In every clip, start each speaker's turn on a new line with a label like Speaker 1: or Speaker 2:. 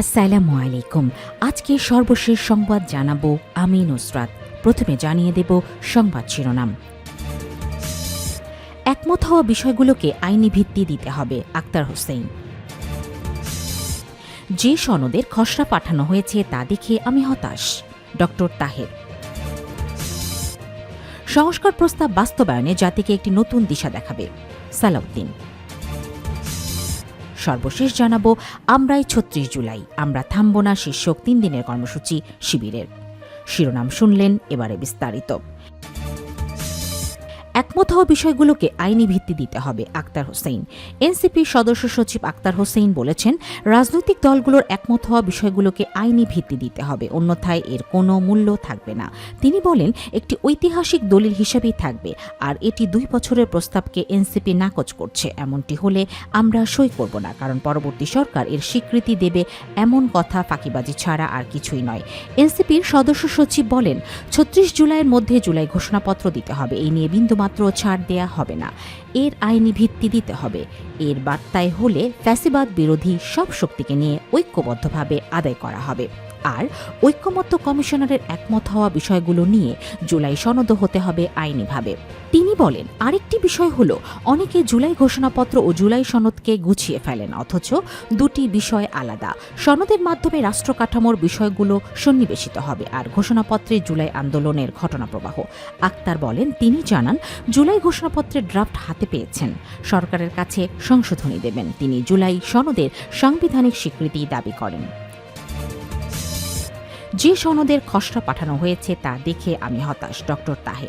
Speaker 1: আসসালামু আলাইকুম। আজকে সর্বশেষ সংবাদ জানাব আমি নুসরাত। প্রথমে জানিয়ে দেব সংবাদ শিরোনাম। একমত হওয়া বিষয়গুলোকে আইনি ভিত্তি দিতে হবে, আক্তার হোসেন। যে সনদের খসড়া পাঠানো হয়েছে তা দেখে আমি হতাশ, ডক্টর তাহের। সংস্কার প্রস্তাব বাস্তবায়নে জাতিকে একটি নতুন দিশা দেখাবে, সালাউদ্দিন। সর্বশেষ জানাব, আমরাই ছত্রিশ জুলাই। আমরা থামব না শীর্ষক তিন দিনের কর্মসূচি শিবিরের। শিরোনাম শুনলেন এবারে বিস্তারিত। একমত হওয়া বিষয়গুলোকে আইনি ভিত্তি দিতে হবে, আক্তার হোসেন এনসিপির সদস্য সচিব আক্তার হোসেন বলেছেন, রাজনৈতিক দলগুলোর একমত হওয়া বিষয়গুলোকে আইনি ভিত্তি দিতে হবে, অন্যথায় এর কোনো মূল্য থাকবে না। তিনি বলেন, একটি ঐতিহাসিক দলিল হিসেবেই থাকবে, আর এটি দুই বছরের প্রস্তাবকে এনসিপি নাকচ করছে। এমনটি হলে আমরা সই করব না, কারণ পরবর্তী সরকার এর স্বীকৃতি দেবে এমন কথা ফাঁকিবাজি ছাড়া আর কিছুই নয়। এনসিপির সদস্য সচিব বলেন, ছত্রিশ জুলাইয়ের মধ্যে জুলাই ঘোষণাপত্র দিতে হবে, এই নিয়ে বিন্দুমাত্র ছাড় দেয়া হবে না, এর আইনি ভিত্তি দিতে হবে। এর বার্তায় হলে ফ্যাসিবাদ বিরোধী সব শক্তিকে নিয়ে ঐক্যবদ্ধভাবে আদায় করা হবে। আর ঐক্যমত্য কমিশনারের একমত হওয়া বিষয়গুলো নিয়ে জুলাই সনদ হতে হবে আইনিভাবে। তিনি বলেন, আরেকটি বিষয় হল, অনেকে জুলাই ঘোষণাপত্র ও জুলাই সনদকে গুছিয়ে ফেলেন, অথচ দুটি বিষয় আলাদা। সনদের মাধ্যমে রাষ্ট্র কাঠামোর বিষয়গুলো সন্নিবেশিত হবে, আর ঘোষণাপত্রে জুলাই আন্দোলনের ঘটনা প্রবাহ আক্তার বলেন, তিনি জানান জুলাই ঘোষণাপত্রের ড্রাফট হাতে পেয়েছেন। সরকারের কাছে সংশোধনী দেবেন। তিনি জুলাই সনদের সাংবিধানিক স্বীকৃতি দাবি করেন। যে সনদের খসড়া পাঠানো হয়েছে তা দেখে আমি হতাশ, ডক্টর তাহের।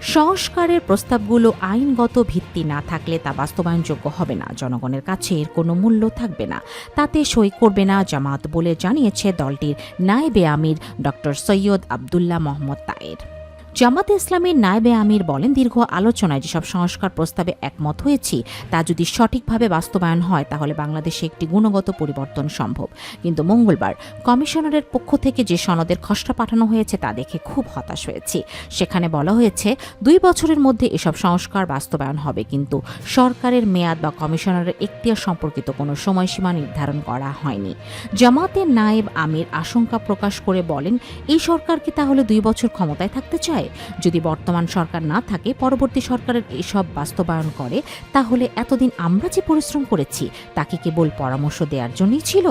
Speaker 1: সংস্কারের প্রস্তাবগুলো আইনগত ভিত্তি না থাকলে তা বাস্তবায়নযোগ্য হবে না। জনগণের কাছে এর কোনো মূল্য থাকবে না। তাতে সই করবে না জামাত বলে জানিয়েছে দলটির নায়েবে আমির ডক্টর সৈয়দ আবদুল্লাহ মোহাম্মদ তায়ের জামাতে ইসলামের নায়েবে আমির বলেন, দীর্ঘ আলোচনায় যেসব সংস্কার প্রস্তাবে একমত হয়েছি, তা যদি সঠিকভাবে বাস্তবায়ন হয়, তাহলে বাংলাদেশে একটি গুণগত পরিবর্তন সম্ভব। কিন্তু মঙ্গলবার কমিশনারের পক্ষ থেকে যে সনদের খসড়া পাঠানো হয়েছে, তা দেখে খুব হতাশ হয়েছি। সেখানে বলা হয়েছে, দুই বছরের মধ্যে এসব সংস্কার বাস্তবায়ন হবে, কিন্তু সরকারের মেয়াদ বা কমিশনারের এখতিয়ার সম্পর্কিত কোনো সময়সীমা নির্ধারণ করা হয়নি। জামাতের নায়েব আমির আশঙ্কা প্রকাশ করে বলেন, এই সরকার কি তাহলে দুই বছর ক্ষমতায় থাকতে চায়? যদি বর্তমান সরকার না থাকে, পরবর্তী সরকারের এসব বাস্তবায়ন করে, তাহলে এতদিন আমরা যে পরিশ্রম করেছি, তাকে কেবল পরামর্শ দেওয়ার জন্যই ছিল।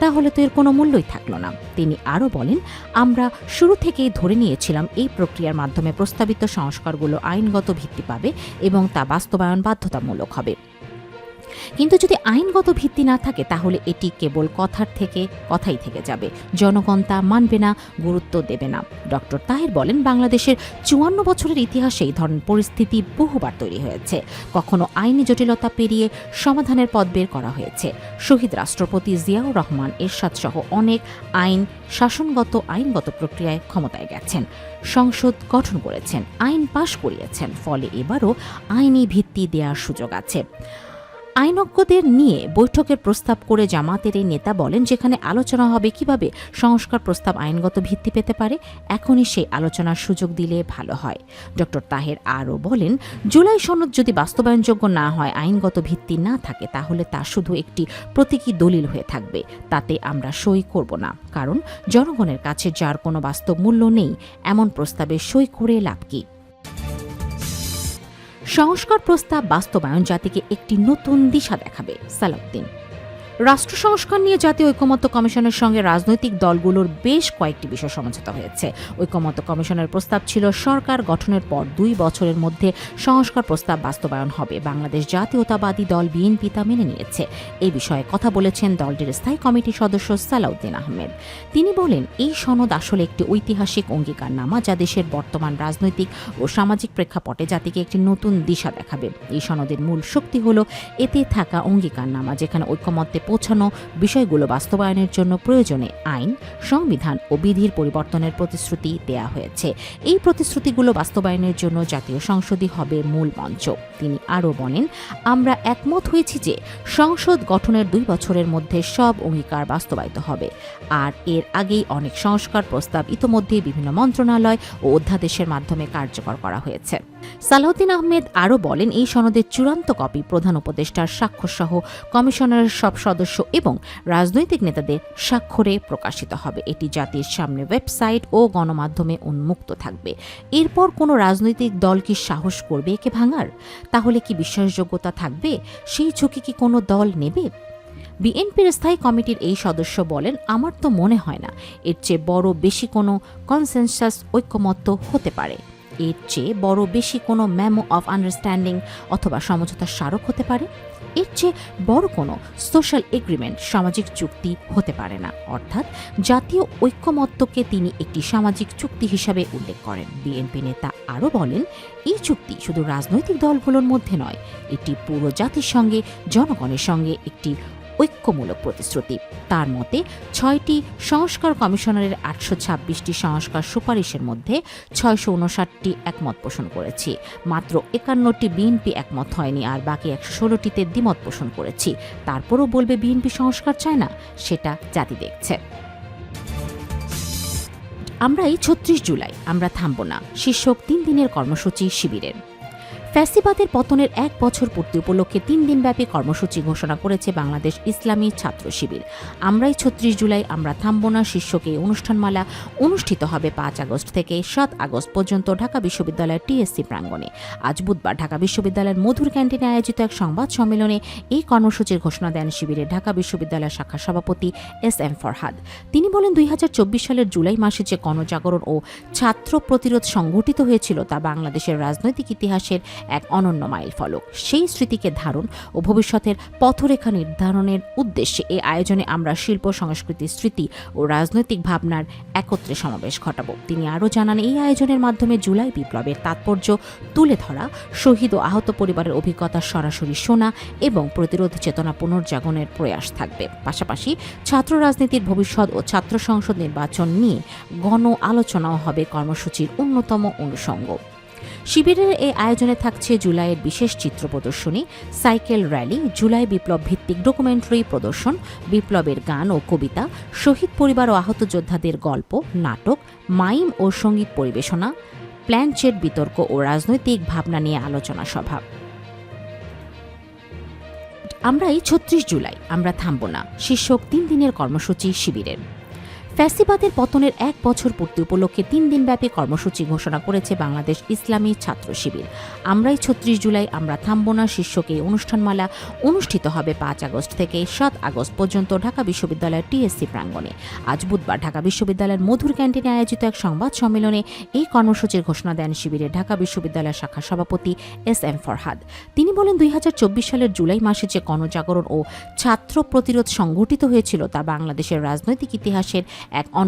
Speaker 1: তাহলে তো এর কোনো মূল্যই থাকল না। তিনি আরও বলেন, আমরা শুরু থেকেই ধরে নিয়েছিলাম এই প্রক্রিয়ার মাধ্যমে প্রস্তাবিত সংস্কারগুলো আইনগত ভিত্তি পাবে এবং তা বাস্তবায়ন বাধ্যতামূলক হবে। কিন্তু যদি আইনগত ভিত্তি না থাকে, তাহলে এটি কেবল কথার থেকে, কথাই থেকে যাবে। জনগণ তা মানবে না, গুরুত্ব দেবে না। ডক্টর তাহের বলেন, বাংলাদেশের চুয়ান্ন বছরের ইতিহাসে এই ধরনের পরিস্থিতি বহুবার তৈরি হয়েছে। কখনো আইনি জটিলতা পেরিয়ে সমাধানের পথ বের করা হয়েছে। শহীদ রাষ্ট্রপতি জিয়াউর রহমান, এরশাদ সহ অনেক আইন, শাসনগত, আইনগত প্রক্রিয়ায় ক্ষমতায় গেছেন। সংসদ গঠন করেছেন, আইন পাশ করিয়েছেন, ফলে এবারও আইনি ভিত্তি দেওয়ার সুযোগ আছে। আইনজ্ঞদের নিয়ে বৈঠকের প্রস্তাব করে জামাতের এই নেতা বলেন, যেখানে আলোচনা হবে কীভাবে সংস্কার প্রস্তাব আইনগত ভিত্তি পেতে পারে, এখনই সেই আলোচনার সুযোগ দিলে ভালো হয়। ডক্টর তাহের আরও বলেন, জুলাই সনদ যদি বাস্তবায়নযোগ্য না হয়, আইনগত ভিত্তি না থাকে, তাহলে তা শুধু একটি প্রতীকী দলিল হয়ে থাকবে। তাতে আমরা সই করব না। কারণ জনগণের কাছে যার কোনো বাস্তব মূল্য নেই, এমন প্রস্তাবে সই করে লাভ কী? সংস্কার প্রস্তাব বাস্তবায়ন জাতিকে একটি নতুন দিশা দেখাবে সালাউদ্দিন। রাষ্ট্র সংস্কার নিয়ে জাতীয় ঐকমত্য কমিশনের সঙ্গে রাজনৈতিক দলগুলোর বেশ কয়েকটি বিষয় সমঝোতা হয়েছে। ঐকমত্য কমিশনের প্রস্তাব ছিল, সরকার গঠনের পর দুই বছরের মধ্যে সংস্কার প্রস্তাব বাস্তবায়ন হবে। বাংলাদেশ জাতীয়তাবাদী দল বিএনপি তা মেনে নিয়েছে। এ বিষয়ে কথা বলেছেন দলটির স্থায়ী কমিটির সদস্য সালাউদ্দিন আহমেদ। তিনি বলেন, এই সনদ আসলে একটি ঐতিহাসিক অঙ্গীকারনামা যা দেশের বর্তমান রাজনৈতিক ও সামাজিক প্রেক্ষাপটে জাতিকে একটি নতুন দিশা দেখাবে। এই সনদের মূল শক্তি হল, এতে থাকা অঙ্গীকারনামা যেখানে ঐকমত্যে পৌঁছানো বিষয়গুলো বাস্তবায়নের জন্য প্রয়োজনে আইন, সংবিধান ও বিধির পরিবর্তনের প্রতিশ্রুতি দেয়া হয়েছে। এই প্রতিশ্রুতিগুলো বাস্তবায়নের জন্য জাতীয় সংসদই হবে মূল মঞ্চ। তিনি আরও বলেন, আমরা একমত হয়েছি যে সংসদ গঠনের দুই বছরের মধ্যে সব অঙ্গীকার বাস্তবায়িত হবে। আর এর আগেই অনেক সংস্কার প্রস্তাব ইতোমধ্যেই বিভিন্ন মন্ত্রণালয় ও অধ্যাদেশের মাধ্যমে কার্যকর করা হয়েছে। সালাউদ্দিন আহমেদ আরও বলেন, এই সনদের চূড়ান্ত কপি প্রধান উপদেষ্টার স্বাক্ষরসহ কমিশনারের সব সদস্য এবং রাজনৈতিক নেতাদের স্বাক্ষরে প্রকাশিত হবে। এটি জাতির সামনে ওয়েবসাইট ও গণমাধ্যমে উন্মুক্ত থাকবে। এরপর কোনো রাজনৈতিক দল কি সাহস করবে একে ভাঙার? তাহলে কি বিশ্বাসযোগ্যতা থাকবে? সেই ঝুঁকি কি কোনো দল নেবে? বিএনপির স্থায়ী কমিটির এই সদস্য বলেন, আমার তো মনে হয় না। এর চেয়ে বড় বেশি কোনো কনসেনসাস ঐক্যমত্য হতে পারে। এর চেয়ে বড় বেশি কোনো ম্যামো অফ আন্ডারস্ট্যান্ডিং অথবা সমঝোতার স্মারক হতে পারে? এর চেয়ে বড় কোনো সোশ্যাল এগ্রিমেন্ট সামাজিক চুক্তি হতে পারে না। অর্থাৎ জাতীয় ঐক্যমত্যকে তিনি একটি সামাজিক চুক্তি হিসাবে উল্লেখ করেন। বিএনপি নেতা আরও বলেন, এই চুক্তি শুধু রাজনৈতিক দলগুলোর মধ্যে নয়, এটি পুরো জাতির সঙ্গে, জনগণের সঙ্গে একটি ঐক্যমূলক প্রতিশ্রুতি। তার মতে, ছয়টি সংস্কার কমিশনারের আটশো ছাব্বিশটি সংস্কার সুপারিশের মধ্যে ছয়শো উনষাটটি একমত পোষণ করেছি। মাত্র একান্নটি বিএনপি একমত হয়নি আর বাকি একশো ষোলোটিতে দ্বিমত পোষণ করেছি। তারপরও বলবে বিএনপি সংস্কার চায় না, সেটা জাতি দেখছে। আমরা এই ছত্রিশ জুলাই, আমরা থামব না। শীর্ষক তিন দিনের কর্মসূচি শিবিরের। ফ্যাসিবাদের পতনের এক বছর পূর্তি উপলক্ষে তিন দিনব্যাপী কর্মসূচি ঘোষণা করেছে বাংলাদেশ ইসলামী ছাত্র শিবির। আমরাই ছত্রিশ জুলাই, আমরা থামব না, শীর্ষকে এই অনুষ্ঠানমালা অনুষ্ঠিত হবে পাঁচ আগস্ট থেকে সাত আগস্ট পর্যন্ত ঢাকা বিশ্ববিদ্যালয়ের টিএসসি প্রাঙ্গণে। আজ বুধবার ঢাকা বিশ্ববিদ্যালয়ের মধুর ক্যান্টিনে আয়োজিত এক সংবাদ সম্মেলনে এই কর্মসূচির ঘোষণা দেন শিবিরের ঢাকা বিশ্ববিদ্যালয় শাখা সভাপতি এস এম ফরহাদ। তিনি বলেন, দুই হাজার চব্বিশ সালের জুলাই মাসে যে গণজাগরণ ও ছাত্র প্রতিরোধ সংগঠিত হয়েছিল তা বাংলাদেশের রাজনৈতিক ইতিহাসের এক অনন্য মাইল ফলক। সেই স্মৃতিকে ধারণ ও ভবিষ্যতের পথরেখা নির্ধারণের উদ্দেশ্যে এই আয়োজনে আমরা শিল্প, সংস্কৃতি, স্মৃতি ও রাজনৈতিক ভাবনার একত্রে সমাবেশ ঘটাবো। তিনি আরও জানান, এই আয়োজনের মাধ্যমে জুলাই বিপ্লবের তাৎপর্য তুলে ধরা, শহীদ ও আহত পরিবারের অভিজ্ঞতা সরাসরি শোনা এবং প্রতিরোধ চেতনা পুনর্জাগরণের প্রয়াস থাকবে। পাশাপাশি ছাত্র রাজনীতির ভবিষ্যৎ ও ছাত্র সংসদ নির্বাচন নিয়ে গণ আলোচনাও হবে কর্মসূচির অন্যতম অনুষঙ্গ। শিবিরের এই আয়োজনে থাকছে জুলাইয়ের বিশেষ চিত্র প্রদর্শনী, সাইকেল র্যালি, জুলাই বিপ্লব ভিত্তিক ডকুমেন্টারি প্রদর্শন, বিপ্লবের গান ও কবিতা, শহীদ পরিবার ও আহত যোদ্ধাদের গল্প, নাটক, মাইম ও সংগীত পরিবেশনা, প্ল্যানচেট বিতর্ক ও রাজনৈতিক ভাবনা নিয়ে আলোচনা সভা। আমরা এই ছত্রিশ জুলাই, আমরা থামব না। শীর্ষক তিন দিনের কর্মসূচি শিবিরের। ফ্যাসিবাদের পতনের এক বছর পূর্তি উপলক্ষে তিন দিনব্যাপী কর্মসূচি ঘোষণা করেছে বাংলাদেশ ইসলামী ছাত্র শিবির। আমরাই ছত্রিশ জুলাই, আমরা থামব না, শীর্ষকে অনুষ্ঠানমালা অনুষ্ঠিত হবে পাঁচ আগস্ট থেকে সাত আগস্ট পর্যন্ত ঢাকা বিশ্ববিদ্যালয়ের টিএসসি প্রাঙ্গণে। আজ বুধবার ঢাকা বিশ্ববিদ্যালয়ের মধুর ক্যান্টিনে আয়োজিত এক সংবাদ সম্মেলনে এই কর্মসূচির ঘোষণা দেন শিবিরের ঢাকা বিশ্ববিদ্যালয় শাখা সভাপতি এস এম ফরহাদ। তিনি বলেন, দুই হাজার চব্বিশ সালের জুলাই মাসে যে গণজাগরণ ও ছাত্র প্রতিরোধ সংঘটিত হয়েছিল তা বাংলাদেশের রাজনৈতিক ইতিহাসের এক